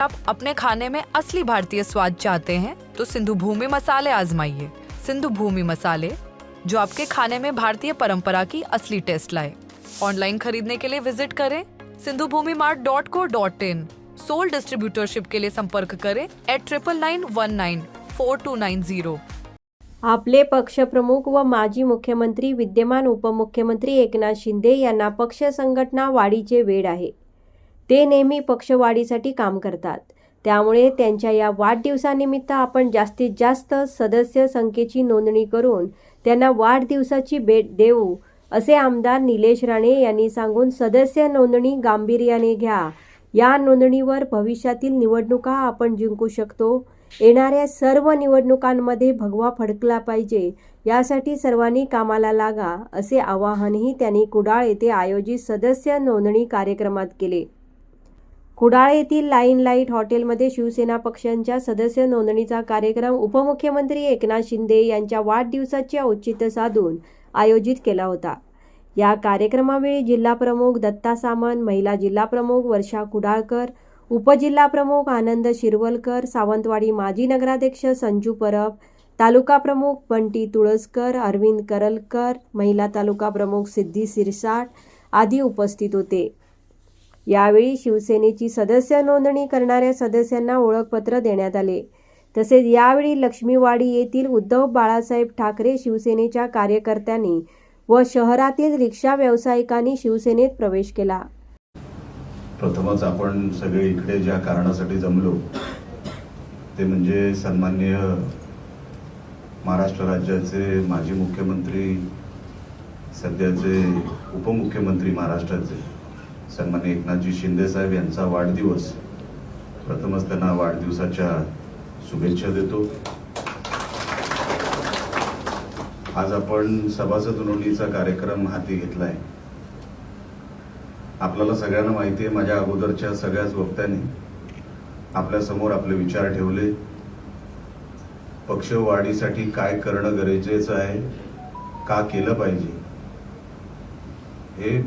आप अपने खाने में असली भारतीय स्वाद चाहते हैं तो सिंधु भूमि मसाले आजमाइए। सिंधु भूमि मसाले, जो आपके खाने में भारतीय परंपरा की असली टेस्ट लाए। ऑनलाइन खरीदने के लिए विज़िट करें Sindhu bhumi mart dot co dot in. Sole distributorship के लिए संपर्क करें eight triple nine one nine four two nine zero आपले पक्षप्रमुख व माजी मुख्यमंत्री, विद्यमान उपमुख्यमंत्री एकनाथ शिंदे यांना पक्ष संघटना वाढीचे वेड आहे. ते नेहमी पक्षवाढीसाठी काम करतात. त्यामुळे त्यांच्या या वाढदिवसानिमित्त आपण जास्तीत जास्त सदस्य संख्येची नोंदणी करून त्यांना वाढदिवसाची भेट देऊ असे आमदार निलेश राणे यांनी सांगून सदस्य नोंदणी गांभीर्याने घ्या. या नोंदणीवर भविष्यातील निवडणुका आपण जिंकू शकतो. येणाऱ्या सर्व निवडणुकांमध्ये भगवा फडकला पाहिजे यासाठी सर्वांनी कामाला लागा असे आवाहनही त्यांनी कुडाळ येथे आयोजित सदस्य नोंदणी कार्यक्रमात केले. कुडाळ येथील लाईन लाइट हॉटेलमध्ये शिवसेना पक्षांच्या सदस्य नोंदणीचा कार्यक्रम उपमुख्यमंत्री एकनाथ शिंदे यांच्या वाढदिवसाचे औचित्य साधून आयोजित केला होता. या कार्यक्रमावेळी जिल्हाप्रमुख दत्ता सामंत महिला जिल्हाप्रमुख वर्षा कुडाळकर उपजिल्हाप्रमुख आनंद शिरवलकर सावंतवाडी माजी नगराध्यक्ष संजू परब तालुका प्रमुख बंटी तुळसकर अरविंद करलकर महिला तालुका प्रमुख सिद्धी सिरसाट आदी उपस्थित होते. यावेळी शिवसेनेची सदस्य नोंदणी करणाऱ्या सदस्यांना ओळखपत्र देण्यात आले. तसेच यावेळी लक्ष्मीवाडी येथील उद्धव बाळासाहेब ठाकरे शिवसेनेच्या कार्यकर्त्यांनी व शहरातील रिक्षा व्यावसायिकांनी शिवसेनेत प्रवेश केला. प्रथमच आपण सगळे इकडे ज्या कारणासाठी जमलो ते म्हणजे सन्माननीय महाराष्ट्र राज्याचे माजी मुख्यमंत्री सध्याचे उपमुख्यमंत्री महाराष्ट्राचे. सन्मान्य एकनाथजी शिंदे साहेब यांचा वाढदिवस. प्रथमच त्यांना वाढदिवसाच्या शुभेच्छा देतो. आज आपण सभासद नोंदणीचा कार्यक्रम हाती घेतलाय. आपल्याला सगळ्यांना माहिती आहे माझ्या अगोदरच्या सगळ्याच वक्त्यांनी आपल्यासमोर आपले विचार ठेवले. पक्षवाढीसाठी काय करणं गरजेचं आहे का केलं पाहिजे हे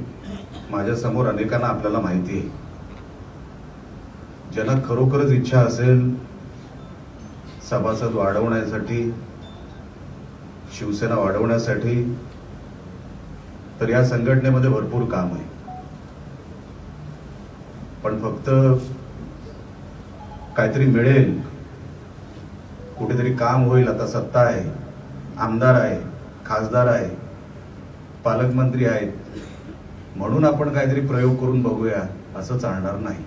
माझ्यासमोर अनेकांना आपल्याला माहिती आहे. ज्यांना खरोखरच इच्छा असेल सभासद वाढवण्यासाठी शिवसेना वाढवण्यासाठी तर या संघटनेमध्ये भरपूर काम आहे. पण फक्त काहीतरी मिळेल कुठेतरी काम होईल आता सत्ता आहे आमदार आहे खासदार आहे पालकमंत्री आहेत म्हणून आपण काहीतरी प्रयोग करून बघूया असं चालणार नाही.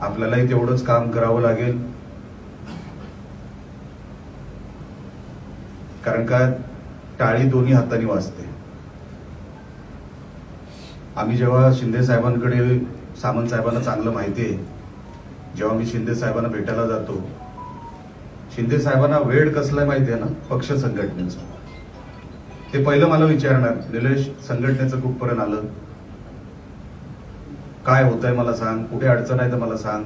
आपल्यालाही तेवढंच काम करावं लागेल. कारण का टाळी दोन्ही हाताने वाजते. आम्ही जेव्हा शिंदे साहेबांकडे सामंत साहेबांना चांगलं माहिती आहे जेव्हा मी शिंदे साहेबांना भेटायला जातो शिंदे साहेबांना वेळ कसला माहिती आहे ना पक्ष संघटनेचा. ते पहिलं मला विचारणार निलेश संघटनेचं कुठपर्यंत आलं. काय होतंय मला सांग कुठे अडचण आहे तर मला सांग.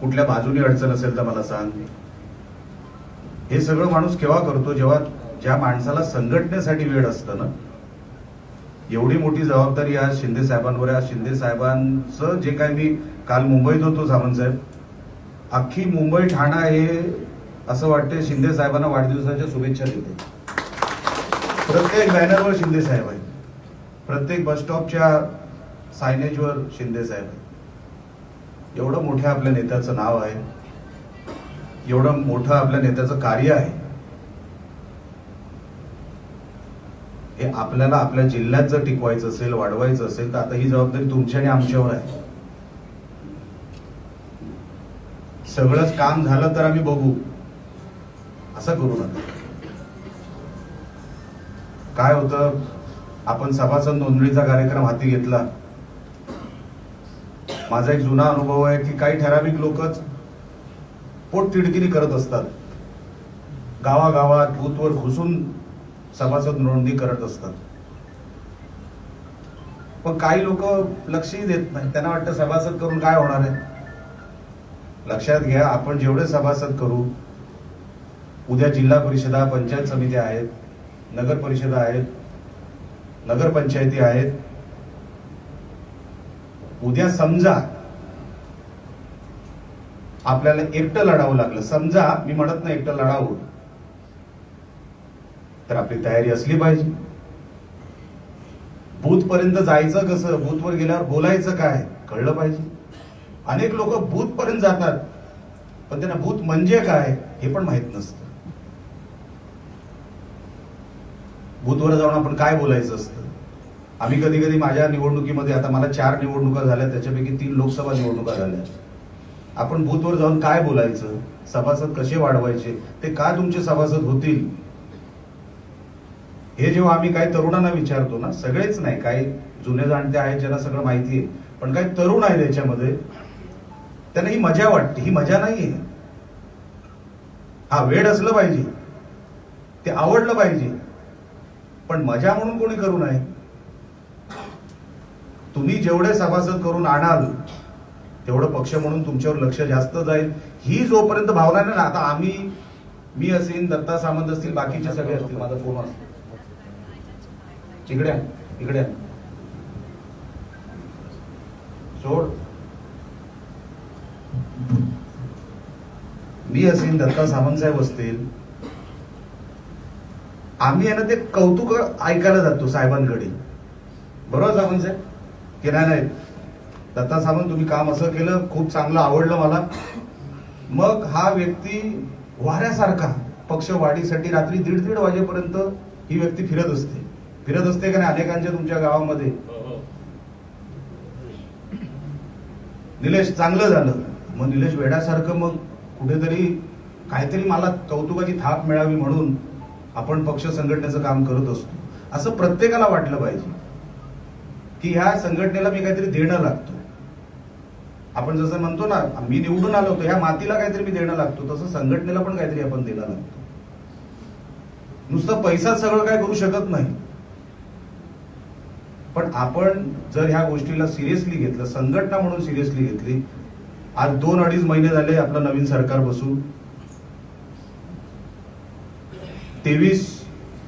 कुठल्या बाजूनी अडचण असेल तर मला सांग. हे सगळं माणूस केव्हा करतो? जेव्हा ज्या माणसाला संघटनेसाठी वेळ असतं ना एवढी मोठी जबाबदारी आज शिंदे साहेबांवर आहे. आज शिंदे साहेबांचं जे काय मी काल मुंबईत होतो सावंत साहेब अख्खी मुंबई ठाणा हे असं वाटते शिंदे साहेबांना वाढदिवसाच्या शुभेच्छा देते. प्रत्येक बॅनरवर शिंदे साहेब आहेत. प्रत्येक बस स्टॉपच्या सायनेजवर शिंदे साहेब आहेत. एवढं मोठ्या आपल्या नेत्याचं नाव आहे. एवढं मोठं आपल्या नेत्याचं कार्य आहे. हे आपल्याला आपल्या जिल्ह्यात जर टिकवायचं असेल वाढवायचं असेल तर आता ही जबाबदारी तुमच्या आणि आमच्यावर आहे. सगळंच काम झालं तर आम्ही बघू. असं करू नका. काय होतं? आपण सभासद नोंदणीचा कार्यक्रम हाती घेतला. माझा एक जुना अनुभव आहे की काही ठराविक लोकच पोट पोटतिडकीने करत असतात. गावागावात बूथवर घुसून सभासद नोंदणी करत असतात. पण काही लोक लक्षही देत नाही. त्यांना वाटतं सभासद करून काय होणार आहे? लक्षात घ्या आपण जेवढे सभासद करू उद्या जिल्हा परिषदा पंचायत समिती आहेत. नगर परिषदा आहेत नगरपंचायती आहेत. उद्या समजा आपल्याला एकटं लढावं लागलं समजा मी म्हणत नाही एकटं लढावं. तर आपली तयारी असली पाहिजे. बूथ पर्यंत जायचं कसं? बूथवर गेल्यावर बोलायचं काय? कळलं पाहिजे. अनेक लोक बूथ पर्यंत जातात. पण त्यांना बूथ म्हणजे काय हे पण माहीत नसतं. बुधवार जाऊन आपण काय बोलायचं असतं? आम्ही कधी कधी माझ्या निवडणुकीमध्ये आता मला चार निवडणुका झाल्या त्याच्यापैकी तीन लोकसभा निवडणुका झाल्या. आपण बूथवर जाऊन काय बोलायचं? सभासद कसे वाढवायचे? ते का तुमचे सभासद होतील? हे जेव्हा आम्ही काही तरुणांना विचारतो ना सगळेच नाही काही जुने जाणते आहेत ज्यांना सगळं माहिती आहे पण काही तरुण आहे त्याच्यामध्ये त्यांना ही मजा वाटते ही मजा नाहीये. हा वेळ असलं पाहिजे. ते आवडलं पाहिजे. पण मजा म्हणून कोणी करू नये. तुम्ही जेवढे सभासद करून आणाल तेवढं पक्ष म्हणून तुमच्यावर लक्ष जास्त जाईल. ही जोपर्यंत भावना नाही ना आता आम्ही मी असेल दत्ता सामंत असतील बाकीचे सगळे असतील माझा फोन असतो. इकडे इकडे सोड. मी असेल दत्ता सामंत साहेब असतील आम्ही आहे ना ते कौतुक ऐकायला जातो साहेबांकडे. बरोबर सामंत साहेब की नाही नाही. दत्ता सामंत तुम्ही काम असं केलं खूप चांगलं आवडलं मला. मग हा व्यक्ती वाऱ्यासारखा पक्ष वाढीसाठी रात्री दीड दीड वाजेपर्यंत ही व्यक्ती फिरत असते. फिरत असते का नाही? अनेकांच्या तुमच्या गावामध्ये. निलेश चांगलं झालं. मग निलेश वेड्यासारखं मग कुठेतरी काहीतरी मला कौतुकाची थाप मिळावी म्हणून आपण पक्ष संघटनेचं काम करत असतो. असं प्रत्येकाला वाटलं पाहिजे. की ह्या संघटनेला मी काहीतरी देणं लागतो. आपण जसं म्हणतो ना मी निवडून आलो होतो ह्या मातीला काहीतरी मी देणं लागतो. तसं संघटनेला पण काहीतरी आपण देणं लागतो. नुसतं पैसा सगळं काय करू शकत नाही. पण आपण जर ह्या गोष्टीला सिरियसली घेतलं संघटना म्हणून सिरियसली घेतली आज दोन अडीच महिने झाले आपलं नवीन सरकार बसून तेवीस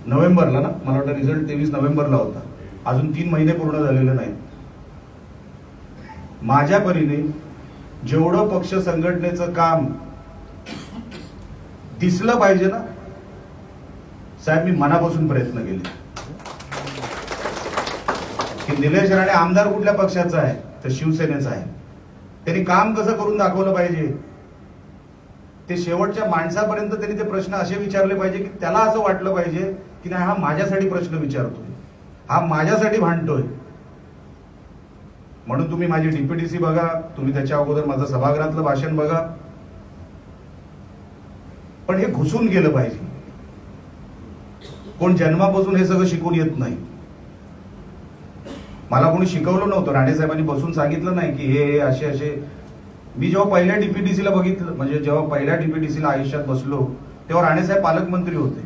नोव्हेंबरला ना मला वाटतं रिझल्ट तेवीस नोव्हेंबरला होता. अजून तीन महिने पूर्ण झालेले नाहीत. माझ्या परीने जेवढं पक्ष संघटनेचं काम दिसलं पाहिजे ना साहेब मी मनापासून प्रयत्न केले. की निलेश राणे आमदार कुठल्या पक्षाचा आहे तर शिवसेनेचा आहे. त्यांनी काम कसं करून दाखवलं पाहिजे? ते शेवटच्या माणसापर्यंत त्यांनी ते प्रश्न असे विचारले पाहिजे की त्याला असं वाटलं पाहिजे की नाही हा माझ्यासाठी प्रश्न विचारतोय. हा माझ्यासाठी भांडतोय. म्हणून तुम्ही माझी डीपीटीसी बघा तुम्ही त्याच्या अगोदर माझं सभागृहातलं भाषण बघा. पण हे घुसून गेलं पाहिजे. कोण जन्मापासून हे सगळं शिकून येत नाही. मला कोणी शिकवलं नव्हतं. राणे साहेबांनी बसून सांगितलं नाही की हे असे असे. मी जेव्हा पहिल्या डीपीटीसीला बघितलं म्हणजे जेव्हा पहिल्या डीपीडीसीला आयुष्यात बसलो तेव्हा राणेसाहेब पालकमंत्री होते.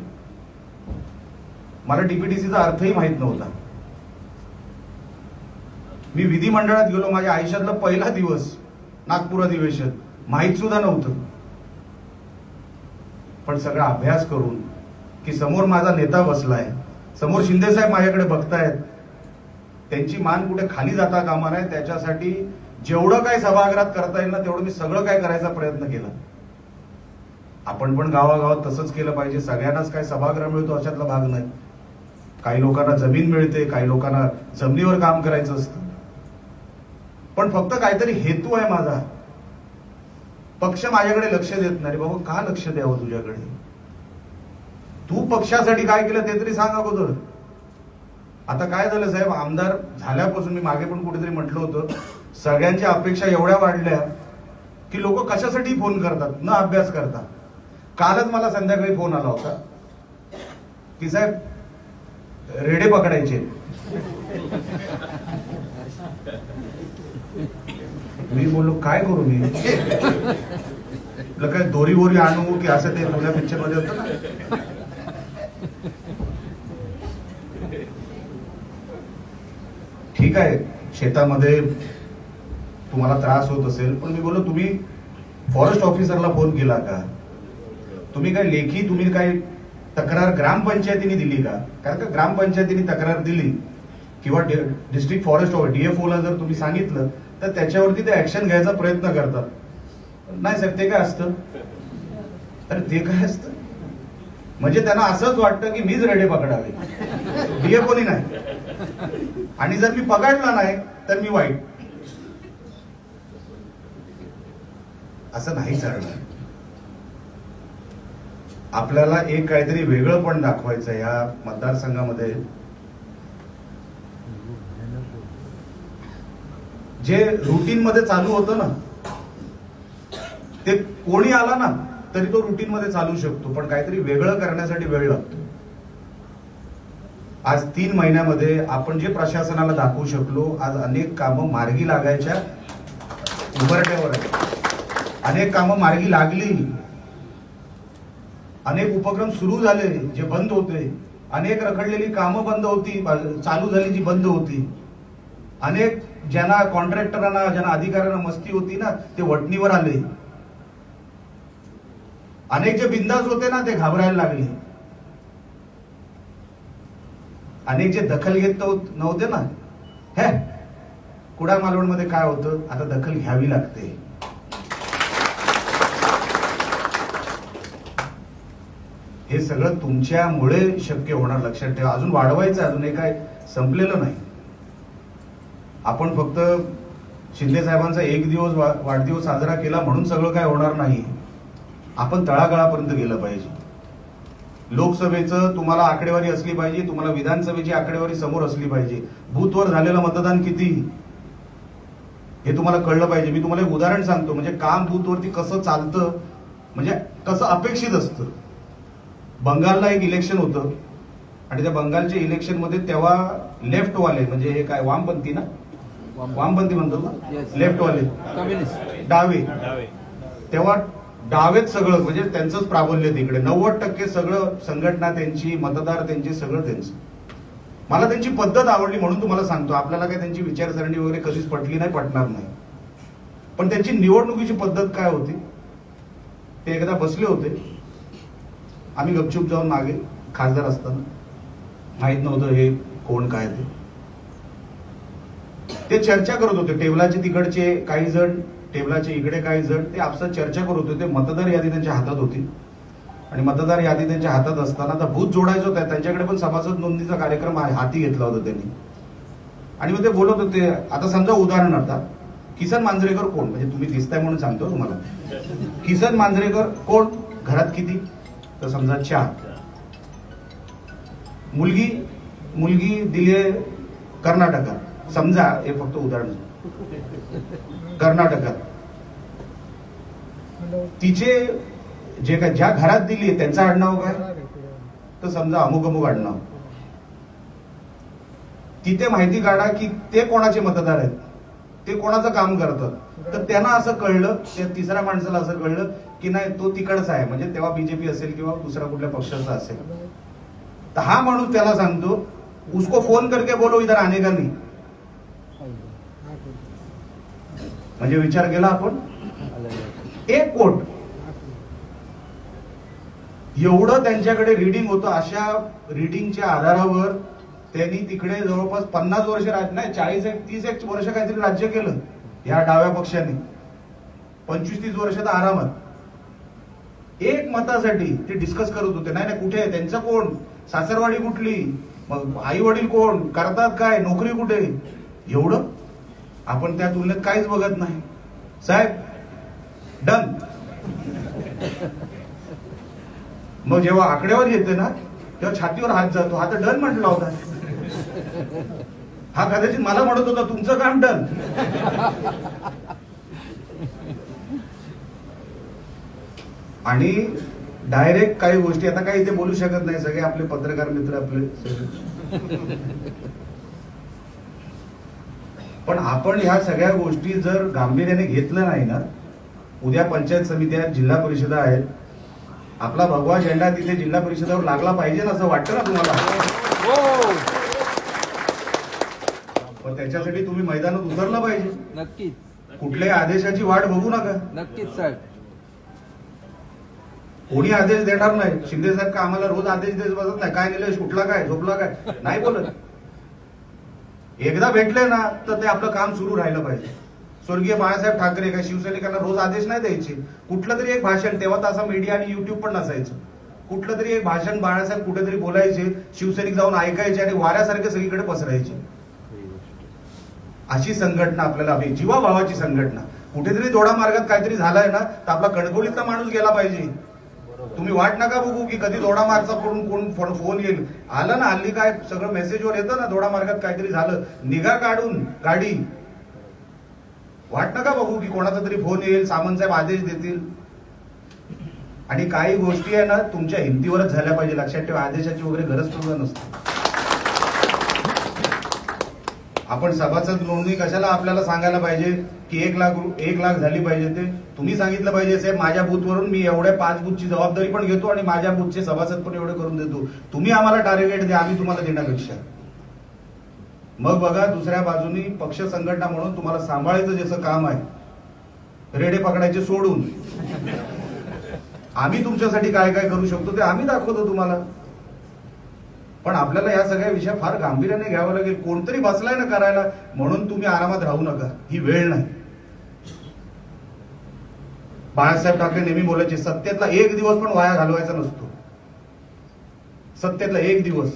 मला डीपीटीसीचा अर्थही माहीत नव्हता. मी विधिमंडळात गेलो माझ्या आयुष्यातला पहिला दिवस नागपूर अधिवेशन माहीत सुद्धा नव्हतं. पण सगळा अभ्यास करून की समोर माझा नेता बसलाय समोर शिंदे साहेब माझ्याकडे बघतायत त्यांची मान कुठे खाली जाता कामा नये त्याच्यासाठी जेवढं काय सभागृहात करता येईल ना तेवढं मी सगळं काय करायचा प्रयत्न केला. आपण पण गावागावात तसंच केलं पाहिजे. सगळ्यांनाच काय सभागृह मिळतो अशातला भाग नाही. काही लोकांना जमीन मिळते काही लोकांना जमिनीवर काम करायचं असतं. पण फक्त काहीतरी हेतू आहे माझा. पक्ष माझ्याकडे लक्ष देत नाही. बाबा का लक्ष द्यावं तुझ्याकडे? तू पक्षासाठी काय केलं ते तरी सांग अगोदर. आता काय झालं साहेब आमदार झाल्यापासून मी मागे पण कुठेतरी म्हटलं होतं. सगळ्यांच्या अपेक्षा एवढ्या वाढल्या की लोक कशासाठी फोन करतात न अभ्यास करता. कालच मला संध्याकाळी फोन आला होता की साहेब रेडे पकडायचे. मी बोललो काय करू मी? काय दोरी बोरी आणू की असं ते जुन्या पिक्चरमध्ये होतं ना. ठीक आहे शेतामध्ये तुम्हाला त्रास होत असेल पण मी बोललो तुम्ही फॉरेस्ट ऑफिसरला फोन केला का? तुम्ही काय लेखी तुम्ही काय तक्रार ग्रामपंचायतीने दिली का? कारण का ग्रामपंचायतीने तक्रार दिली किंवा डिस्ट्रिक्ट फॉरेस्ट डीएफओ ला जर तुम्ही सांगितलं तर त्याच्यावरती ते ऍक्शन घ्यायचा प्रयत्न करतात. नाही साहेब ते काय असतं? तर ते काय असतं? म्हणजे त्यांना असंच वाटतं की मीच रेडे पकडावे. डीएफओनी नाही. आणि जर मी पकडला नाही तर मी वाईट. असं नाही चालणार. आपल्याला एक काहीतरी वेगळं पण दाखवायचं या मतदारसंघामध्ये. जे रुटीन मध्ये चालू होतं ना ते कोणी आला ना तरी तो रुटीन मध्ये चालू शकतो पण काहीतरी वेगळं करण्यासाठी वेळ लागतो. आज तीन महिन्यामध्ये आपण जे प्रशासनाला दाखवू शकलो आज अनेक कामं मार्गी लागायच्या उभरट्यावर आहे अनेक कामं मार्गी लागली. अनेक उपक्रम सुरू झाले जे बंद होते. अनेक रखडलेली कामं बंद होती चालू झाली जी बंद होती. अनेक ज्यांना कॉन्ट्रॅक्टरांना ज्यांना अधिकाऱ्यांना मस्ती होती ना ते वटणीवर आले. अनेक जे बिंदास होते ना ते घाबरायला लागले. अनेक जे दखल घेत नव्हते ना हे कुडा मालवणमध्ये काय होतं? आता दखल घ्यावी लागते. हे सगळं तुमच्यामुळे शक्य होणार लक्षात ठेवा. अजून वाढवायचं अजून हे काय संपलेलं नाही. आपण फक्त शिंदे साहेबांचा एक दिवस वाढदिवस साजरा केला म्हणून सगळं काय होणार नाही. आपण तळागाळापर्यंत गेलं पाहिजे. लोकसभेचं तुम्हाला आकडेवारी असली पाहिजे तुम्हाला विधानसभेची आकडेवारी समोर असली पाहिजे. बूथवर झालेलं मतदान किती? हे तुम्हाला कळलं पाहिजे. मी तुम्हाला एक उदाहरण सांगतो. म्हणजे काम बूथवरती कसं चालतं म्हणजे कसं अपेक्षित असतं. बंगालला एक इलेक्शन होतं. आणि त्या बंगालच्या इलेक्शनमध्ये तेव्हा लेफ्ट वाले म्हणजे हे काय वामपंथी ना? वामपंथी म्हणतो ना? Yes. लेफ्ट वाले कम्युनिस्ट. डावे. तेव्हा डावेत सगळं म्हणजे त्यांचंच प्राबल्य तिकडे नव्वद टक्के सगळं संघटना त्यांची मतदार त्यांची सगळं त्यांचं. मला त्यांची पद्धत आवडली म्हणून तुम्हाला सांगतो. आपल्याला काही त्यांची विचारसरणी वगैरे कधीच पटली नाही पटणार नाही. पण त्यांची निवडणुकीची पद्धत काय होती? ते एकदा बसले होते. आम्ही गपचूप जाऊन मागे खासदार असताना माहीत नव्हतं हे कोण काय ते. ते चर्चा करत होते. टेबलाचे तिकडचे काही जण टेबलाचे इकडे काही जण ते आपसात चर्चा करत होते. मतदार यादी त्यांच्या हातात होती. आणि मतदार यादी त्यांच्या हातात असताना आता भूत जोडायचं होतं. त्यांच्याकडे पण सभासद नोंदणीचा कार्यक्रम आहे, हाती घेतला होता त्यांनी. आणि मग ते बोलत होते आता समजा उदाहरणार्थ किसन मांजरेकर कोण? म्हणजे तुम्ही दिसताय म्हणून सांगतो तुम्हाला. किसन मांजरेकर कोण? घरात किती? तर समजा चार मुलगी मुलगी दिली कर्नाटकात. समजा हे फक्त उदाहरण कर्नाटकात. तिचे जे काय ज्या घरात दिली त्यांचं आडनाव काय? तर समजा अमुक अमुक आडनाव. तिथे माहिती काढा की ते कोणाचे मतदार आहेत? ते कोणाचं काम करतात? तर त्यांना असं कळलं त्या तिसऱ्या माणसाला असं कळलं की नाही तो तिकडचा आहे. म्हणजे तेव्हा बीजेपी असेल किंवा दुसऱ्या कुठल्या पक्षाचा असेल. तर हा माणूस त्याला सांगतो उसको फोन करके बोलो इधर आने का नहीं. म्हणजे विचार केला आपण? एक कोट. एवढं त्यांच्याकडे रिडिंग होतं. अशा रिडिंगच्या आधारावर त्यांनी तिकडे जवळपास पन्नास वर्ष राज नाही चाळीस एक तीस एक वर्ष काहीतरी राज्य केलं. या डाव्या पक्षाने. पंचवीस तीस वर्ष तर आरामात. एक मतासाठी ते डिस्कस करत होते. नाही नाही कुठे आहे? त्यांचं कोण? सासरवाडी कुठली? मग आई वडील कोण? करतात काय? नोकरी कुठे? एवढं? आपण त्या तुलनेत काहीच बघत नाही. साहेब डन मग जेव्हा आकड्यावर येते ना तेव्हा छातीवर हात जातो. हा तर डन म्हटला होता. हा कदाचित मला म्हणत होता तुमचं काम डन आणि डायरेक्ट काही गोष्टी आता काही इथे बोलू शकत नाही सगळे आपले पत्रकार मित्र आपले. पण आपण ह्या सगळ्या गोष्टी जर गांभीर्याने घेतलं नाही ना उद्या पंचायत समित्या आहेत जिल्हा परिषदा आहेत आपला भगवा झेंडा तिथे जिल्हा परिषदेवर लागला पाहिजे ना असं वाटतं ना तुम्हाला? पण त्याच्यासाठी तुम्ही मैदानात उतरलं पाहिजे. नक्कीच. कुठल्याही आदेशाची वाट बघू नका. नक्कीच साहेब कोणी आदेश देणार नाही. शिंदे साहेब का आम्हाला रोज आदेश देत बसत नाही? काय निलेश सुटला काय? झोपला काय? नाही बोलत. एकदा भेटले ना तर ते आपलं काम सुरू राहिलं पाहिजे. स्वर्गीय बाळासाहेब ठाकरे काय शिवसैनिकांना रोज आदेश नाही द्यायचे? कुठलं तरी एक भाषण तेव्हा तर असं मीडिया आणि युट्यूब पण नसायचं. कुठलं तरी एक भाषण बाळासाहेब कुठेतरी बोलायचे शिवसैनिक जाऊन ऐकायचे आणि वाऱ्यासारखे सगळीकडे पसरायचे. अशी संघटना आपल्याला हवी. जीवाभावाची संघटना. कुठेतरी दोडा मार्गात काहीतरी झालाय ना तर आपला कणकवलीतला माणूस गेला पाहिजे. तुम्ही वाट नका बघू की कधी दोडा मार्गचा करून कोण फोन फोन येईल. आलं ना हल्ली काय सगळं मेसेजवर येतं ना दोडा मार्गात काहीतरी झालं. निघा काढून गाडी. वाट नका बघू की कोणाचा तरी फोन येईल सामंत साहेब आदेश देतील. आणि काही गोष्टी आहे ना तुमच्या हिमतीवरच झाल्या पाहिजे. लक्षात ठेवा आदेशाची वगैरे गरज सुद्धा नसते. आपण सभासद नोंदणी कशाला आपल्याला सांगायला पाहिजे की एक लाख रु- एक लाख झाली पाहिजे ते? तुम्ही सांगितलं पाहिजे साहेब माझ्या बूथवरून मी एवढ्या पाच बूथची जबाबदारी पण घेतो आणि माझ्या बूथचे सभासद पण एवढे करून देतो. तुम्ही आम्हाला टार्गेट द्या आम्ही तुम्हाला देण्यापेक्षा मग बघा दुसऱ्या बाजूनी पक्ष संघटना म्हणून तुम्हाला सांभाळायचं जसं काम आहे रेडे पकडायचे सोडून. आम्ही तुमच्यासाठी काय काय करू शकतो ते आम्ही दाखवतो तुम्हाला. पण आपल्याला या सगळ्या विषय फार गांभीर्याने घ्यावं लागेल. कोणतरी बसलाय ना करायला म्हणून तुम्ही आरामात राहू नका. ही वेळ नाही. बाळासाहेब ठाकरे नेहमी बोलायचे सत्तेतला एक दिवस पण वाया घालवायचा नसतो. सत्तेतला एक दिवस.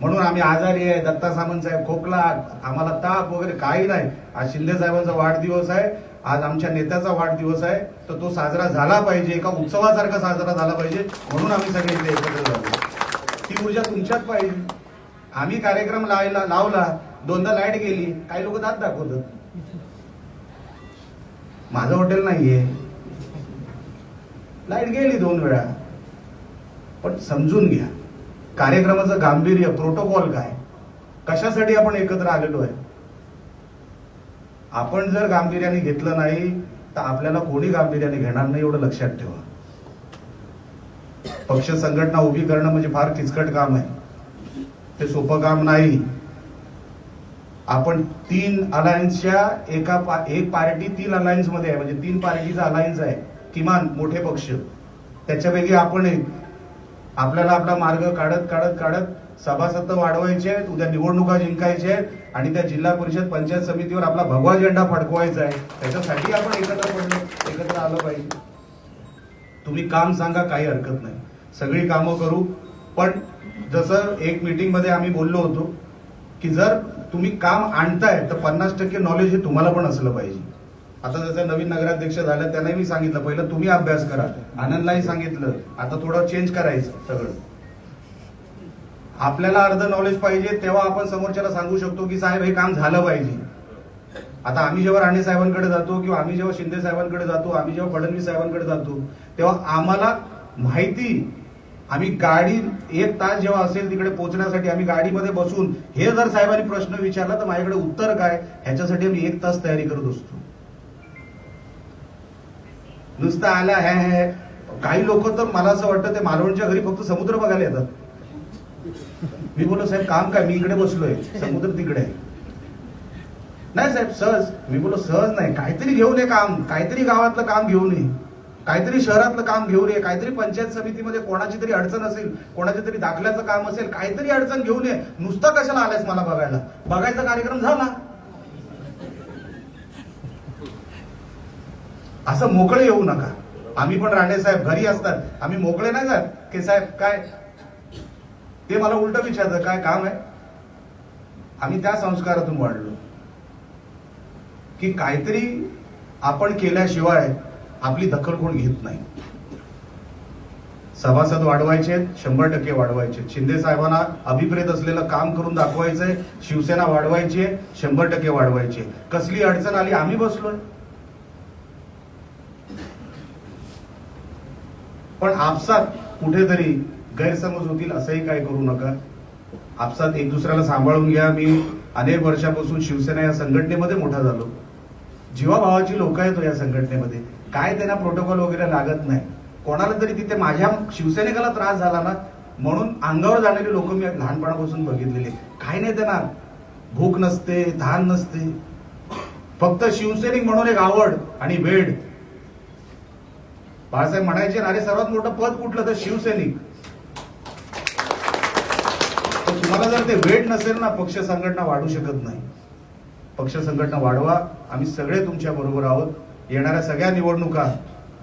म्हणून आम्ही आजारी आहे दत्ता सामंत साहेब खोकला आम्हाला ताप वगैरे काही नाही. आज शिंदे साहेबांचा वाढदिवस आहे आज आमच्या नेत्याचा वाढदिवस आहे तर तो साजरा झाला पाहिजे एका उत्सवासारखा साजरा झाला पाहिजे म्हणून आम्ही सगळे इथे एकत्र ऊर्जा तुमच्यात पाहिजे. आम्ही कार्यक्रम लावला लावला दोनदा लाइट गेली काही लोक दात दाखवतात. माझं हॉटेल नाहीये. लाइट गेली दोन वेळा. पण समजून घ्या कार्यक्रमाचं गांभीर्य प्रोटोकॉल काय? कशासाठी आपण एकत्र आलेलो आहे? आपण जर गांभीर्याने घेतलं नाही तर आपल्याला कोणी गांभीर्याने घेणार नाही एवढं लक्षात ठेवा. पक्ष संघटना उभी करणं म्हणजे फार किचकट काम आहे. ते सोपं काम नाही. आपण तीन अलायन्सच्या एका पा- एक पार्टी तीन अलायन्समध्ये आहे. म्हणजे तीन पार्टीचा अलायन्स आहे. किमान मोठे पक्ष. त्याच्यापैकी आपण एक. आपल्याला आपला मार्ग काढत काढत काढत सभासद वाढवायचे आहेत. उद्या निवडणुका जिंकायच्या आहेत. आणि त्या जिल्हा परिषद पंचायत समितीवर आपला भगवा झेंडा फडकवायचा आहे. त्याच्यासाठी आपण एकत्र पडलो. एकत्र आलं पाहिजे. तुम्ही काम सांगा काही हरकत नाही. सगळी कामं करू. पण जसं एक मीटिंगमध्ये आम्ही बोललो होतो की जर तुम्ही काम आणताय तर पन्नास टक्के नॉलेज हे तुम्हाला पण असलं पाहिजे. आता जसं नवीन नगराध्यक्ष झालं त्यांनाही मी सांगितलं पहिलं तुम्ही अभ्यास करा. आनंदलाही सांगितलं आता थोडं चेंज करायचं सगळं. आपल्याला अर्ध नॉलेज पाहिजे तेव्हा आपण समोरच्याला सांगू शकतो की साहेब हे काम झालं पाहिजे. आता आम्ही जेव्हा राणे साहेबांकडे जातो किंवा आम्ही जेव्हा शिंदे साहेबांकडे जातो आम्ही जेव्हा फडणवीस साहेबांकडे जातो तेव्हा आम्हाला माहिती आम्ही गाडी एक तास जेव्हा असेल तिकडे पोहोचण्यासाठी आम्ही गाडीमध्ये बसून हे जर साहेबांनी प्रश्न विचारला तर माझ्याकडे उत्तर काय? ह्याच्यासाठी आम्ही एक तास तयारी करत असतो. नुसतं आला हे हे काही लोक तर मला असं वाटतं ते मालवणच्या घरी फक्त समुद्र बघायला येतात. मी बोललो साहेब काम काय? मी इकडे बसलोय. समुद्र तिकडे आहे. नाही साहेब सहज. मी बोललो सहज नाही. काहीतरी घेऊन ये काम. काहीतरी गावातलं काम घेऊन ये. काहीतरी शहरातलं काम घेऊन ये काहीतरी पंचायत समितीमध्ये कोणाची तरी अडचण असेल कोणाच्या तरी दाखल्याचं काम असेल काहीतरी अडचण घेऊन ये. नुसतं कशाला आलायस मला बघायला? बघायचा कार्यक्रम झाला. असं मोकळे येऊ नका. आम्ही पण राणे साहेब घरी असतात. आम्ही मोकळे नाही जात. की साहेब काय? ते मला उलट विचारतं काय काम आहे? आम्ही त्या संस्कारातून वाढलो. की काहीतरी आपण केल्याशिवाय आपली दखल कोण घेत नाही. सभासद वाढवायचे शंभर टक्के वाढवायचे शिंदे साहेबांना अभिप्रेत असलेलं काम करून दाखवायचंय शिवसेना वाढवायची आहे शंभर टक्के वाढवायची कसली अडचण आली आम्ही बसलोय. पण आपसात कुठेतरी गैरसमज होतील असंही काय करू नका. आपसात एक दुसऱ्याला सांभाळून घ्या. मी अनेक वर्षापासून शिवसेना या संघटनेमध्ये मोठा झालो. जीवाभावाची लोक आहेत हो या संघटनेमध्ये. काय त्यांना प्रोटोकॉल वगैरे लागत नाही. कोणाला तरी तिथे माझ्या शिवसैनिकाला त्रास झाला ना म्हणून अंगावर जाणारी लोक मी लहानपणापासून बघितलेले काय नाही त्यांना भूक नसते धान नसते. फक्त शिवसैनिक म्हणून एक आवड आणि वेळ बाळासाहेब म्हणायचे ना अरे सर्वात मोठं पद कुठलं तर शिवसैनिक. तर तुम्हाला जर ते वेट नसेल ना पक्ष संघटना वाढू शकत नाही. पक्ष संघटना वाढवा. आम्ही सगळे तुमच्या बरोबर आहोत. येणाऱ्या सगळ्या निवडणुका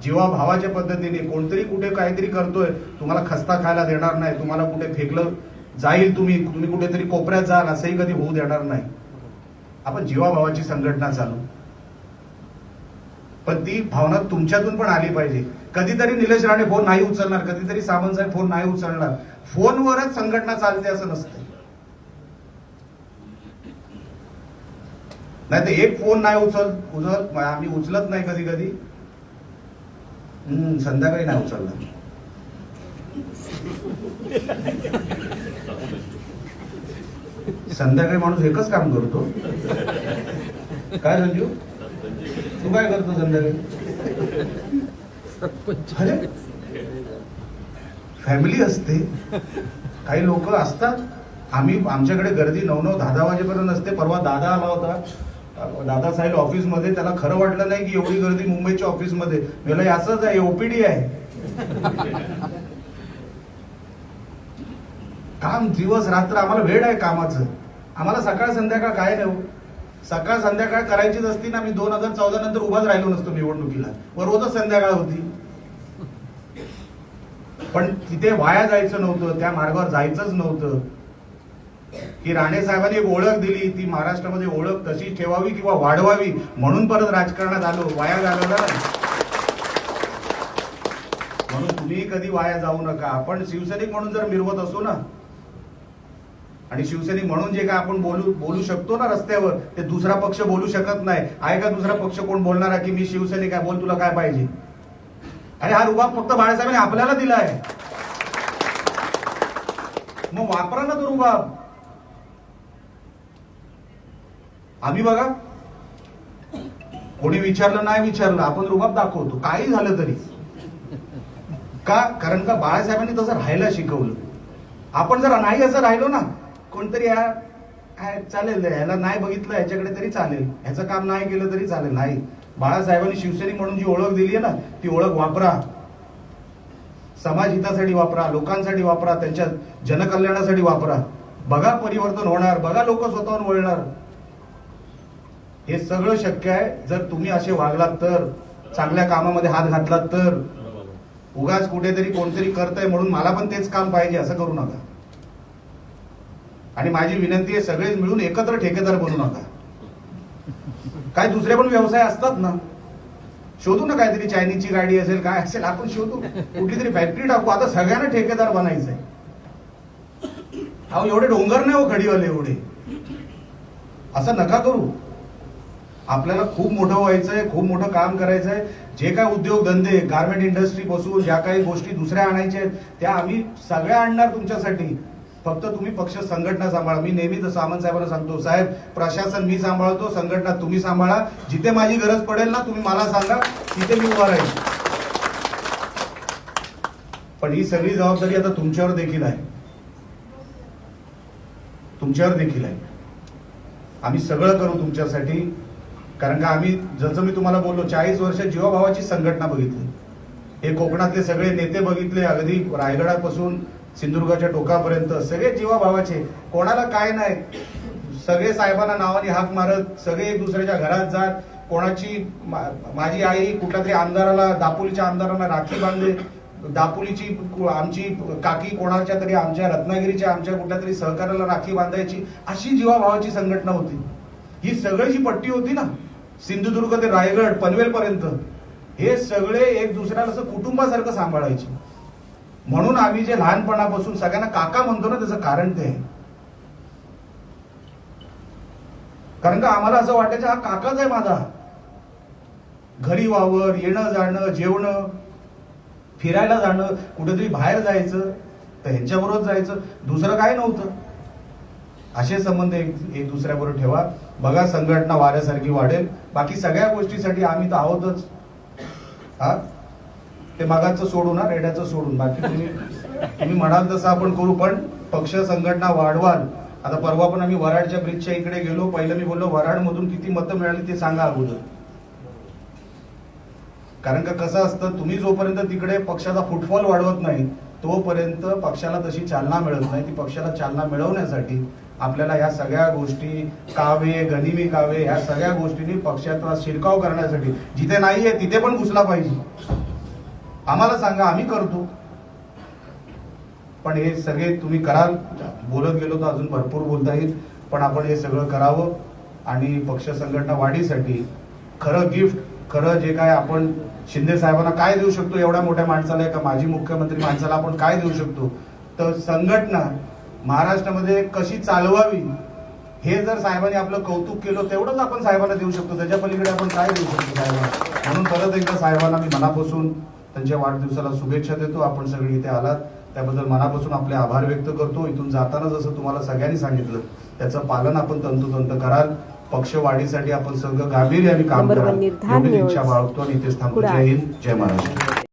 जीवा भावाच्या पद्धतीने कोणतरी कुठे काहीतरी करतोय तुम्हाला खस्ता खायला देणार नाही तुम्हाला कुठे फेकलं जाईल तुम्ही तुम्ही कुठेतरी कोपऱ्यात जाल असंही कधी होऊ देणार नाही. आपण जीवाभावाची संघटना चालू. पण ती भावना तुमच्यातून पण आली पाहिजे. कधीतरी निलेश राणे फोन नाही उचलणार कधीतरी सावंत साहेब फोन नाही उचलणार. फोनवरच संघटना चालते असं नसतं नाही तर एक फोन नाही उचल उचल आम्ही उचलत नाही कधी कधी. हम्म, संध्याकाळी नाही उचलला संध्याकाळी माणूस एकच काम करतो. काय संजू? तू काय करतो संध्याकाळी? अरे फॅमिली असते. काही लोक असतात. आम्ही आमच्याकडे गर्दी नऊ नऊ दहा दहा वाजेपर्यंत असते. परवा दादा आला होता. दादासाहेब ऑफिसमध्ये त्याला खरं वाटलं नाही की एवढी गर्दी मुंबईच्या ऑफिसमध्ये. मला असंच आहे ओपीडी आहे. काम दिवस रात्र आम्हाला वेळ आहे कामाचं. आम्हाला सकाळ संध्याकाळ काय नाही हो. सकाळ संध्याकाळ करायचीच असती ना मी दोन हजार चौदा नंतर उभाच राहिलो नसतो निवडणुकीला. व रोजच संध्याकाळ होती. पण तिथे वाया जायचं नव्हतं त्या मार्गावर जायचंच नव्हतं. की राणे साहेबांनी एक ओळख दिली ती महाराष्ट्रामध्ये ओळख तशी ठेवावी किंवा वाढवावी म्हणून परत राजकारणात आलो वाया घालवला म्हणून तुम्ही कधी वाया जाऊ नका. आपण शिवसैनिक म्हणून जर मिरवत असू ना आणि शिवसैनिक म्हणून जे काय आपण बोलू बोलू शकतो ना रस्त्यावर ते दुसरा पक्ष बोलू शकत नाही. आहे का दुसरा पक्ष कोण बोलणार आहे की मी शिवसैनिक आहे बोल तुला काय पाहिजे? अरे हा रुबाब फक्त बाळासाहेबांनी आपल्याला दिला आहे मग वापरा ना तो रुबाब. आम्ही बघा. कोणी विचारलं नाही विचारलं आपण रुबाब दाखवतो. काही झालं तरी. का? कारण का बाळासाहेबांनी तसं राहायला शिकवलं. आपण जर नाही असं राहिलो ना कोणतरी या काय चालेल ह्याला नाही बघितलं याच्याकडे तरी चालेल. ह्याचं काम नाही केलं तरी चालेल. नाही. बाळासाहेबांनी शिवसैनिक म्हणून जी ओळख दिली आहे ना ती ओळख वापरा. समाज हितासाठी वापरा लोकांसाठी वापरा त्यांच्या जनकल्याणासाठी वापरा. बघा परिवर्तन होणार बघा लोक स्वतःहून वळणार. हे सगळं शक्य आहे. जर तुम्ही असे वागलात तर चांगल्या कामामध्ये हात घातलात तर. उगाच कुठेतरी कोणतरी करतय म्हणून मला पण तेच काम पाहिजे असं करू नका. आणि माझी विनंती आहे सगळे मिळून एकत्र ठेकेदार बनू नका. काय दुसरे पण व्यवसाय असतात ना. शोधू ना काहीतरी चायनीजची गाडी असेल काय असेल आपण शोधू. कुठली तरी फॅक्टरी टाकू. आता सगळ्यांना ठेकेदार बनायचंय. अहो एवढे डोंगर नाही हो खडीवाले एवढे. असं नका करू. आपल्याला खूप मोठं व्हायचंय खूप मोठं काम करायचंय. जे काय उद्योग धंदे गार्मेंट इंडस्ट्री पासून ज्या काही गोष्टी दुसऱ्या आणायच्या आहेत त्या आम्ही सगळ्या आणणार तुमच्यासाठी. फक्त तुम्ही पक्ष संघटना सांभाळा. मी नेहमी सामंत साहेबांना सांगतो साहेब प्रशासन मी सांभाळतो संघटना तुम्ही सांभाळा. जिथे माझी गरज पडेल ना तुम्ही मला सांगा तिथे मी उभा राहील पण ही सगळी जबाबदारी आता तुमच्यावर देखील आहे. तुमच्यावर देखील आहे. आम्ही सगळं करू तुमच्यासाठी. कारण का आम्ही जसं मी तुम्हाला बोललो चाळीस वर्ष जीवाभावाची संघटना बघितली. हे कोकणातले सगळे नेते बघितले अगदी रायगडापासून सिंधुदुर्गाच्या टोकापर्यंत. सगळे जीवाभावाचे. कोणाला काय नाही. सगळे साहेबांना नावाने हाक मारत सगळे एक दुसऱ्याच्या घरात जात कोणाची मा- माझी आई कुठल्या तरी आमदाराला दापोलीच्या आमदारांना राखी बांधले. दापोलीची आमची काकी कोणाच्या तरी आमच्या रत्नागिरीच्या आमच्या कुठल्या तरी सहकार्याला राखी बांधायची. अशी जीवाभावाची संघटना होती. ही सगळी जी पट्टी होती ना सिंधुदुर्ग ते रायगड पनवेलपर्यंत हे सगळे एक दुसऱ्याला असं कुटुंबासारखं सांभाळायचे. म्हणून आम्ही जे लहानपणापासून सगळ्यांना काका म्हणतो ना त्याचं कारण ते आहे. कारण का आम्हाला असं वाटायचं हा काकाच आहे माझा. घरी वावर येणं जाणं जेवणं फिरायला जाणं कुठेतरी बाहेर जायचं तर ह्यांच्याबरोबर जायचं दुसरं काय नव्हतं. असे संबंध एक एक दुसऱ्याबरोबर ठेवा. बघा संघटना वाऱ्यासारखी वाढेल. बाकी सगळ्या गोष्टीसाठी आम्ही तर आहोतच. हा? ते मागाचं सोडून ना रेड्याचं सोडून. बाकी तुम्ही तुम्ही म्हणाल तसं आपण करू पण पक्ष संघटना वाढवाल. आता परवा पण आम्ही वराडच्या ब्रिजच्या इकडे गेलो. पहिलं मी बोललो वराडमधून किती मतं मिळाली ते सांगा अगोदर. कारण का कसं असतं तुम्ही जोपर्यंत तिकडे पक्षाचा फुटफॉल वाढवत नाही तोपर्यंत पक्षाला तशी चालना मिळत नाही. ती पक्षाला चालना मिळवण्यासाठी आपल्याला ह्या सगळ्या गोष्टी कावे गनिमी कावे ह्या सगळ्या गोष्टींनी पक्षाचा शिरकाव करण्यासाठी जिथे नाहीये तिथे पण घुसला पाहिजे. आम्हाला सांगा आम्ही करतो. पण हे सगळे तुम्ही कराल. बोलत गेलो तर अजून भरपूर बोलता येईल. पण आपण हे सगळं करावं आणि पक्ष संघटना वाढीसाठी खरं गिफ्ट खरं जे काय आपण शिंदे साहेबांना काय देऊ शकतो एवढ्या मोठ्या माणसाला एका माजी मुख्यमंत्री माणसाला आपण काय देऊ शकतो? तर संघटना महाराष्ट्रामध्ये कशी चालवावी हे जर साहेबांनी आपलं कौतुक केलं तेवढंच आपण साहेबांना देऊ शकतो. त्याच्या पलीकडे आपण काय देऊ शकतो साहेबांना? म्हणून परत एकदा साहेबांना मी मनापासून त्यांच्या वाढदिवसाला शुभेच्छा देतो. आपण सगळे इथे आलात. त्याबद्दल मनापासून आपले आभार व्यक्त करतो. इथून जाताना जसं तुम्हाला सगळ्यांनी सांगितलं त्याचं पालन आपण तंतोतंत कराल. पक्षवाढीसाठी आपण सगळं गांभीर्याने काम कराल. एवढी इच्छा. बाळगतो आणि इथेच थांबतो. जय हिंद जय महाराष्ट्र.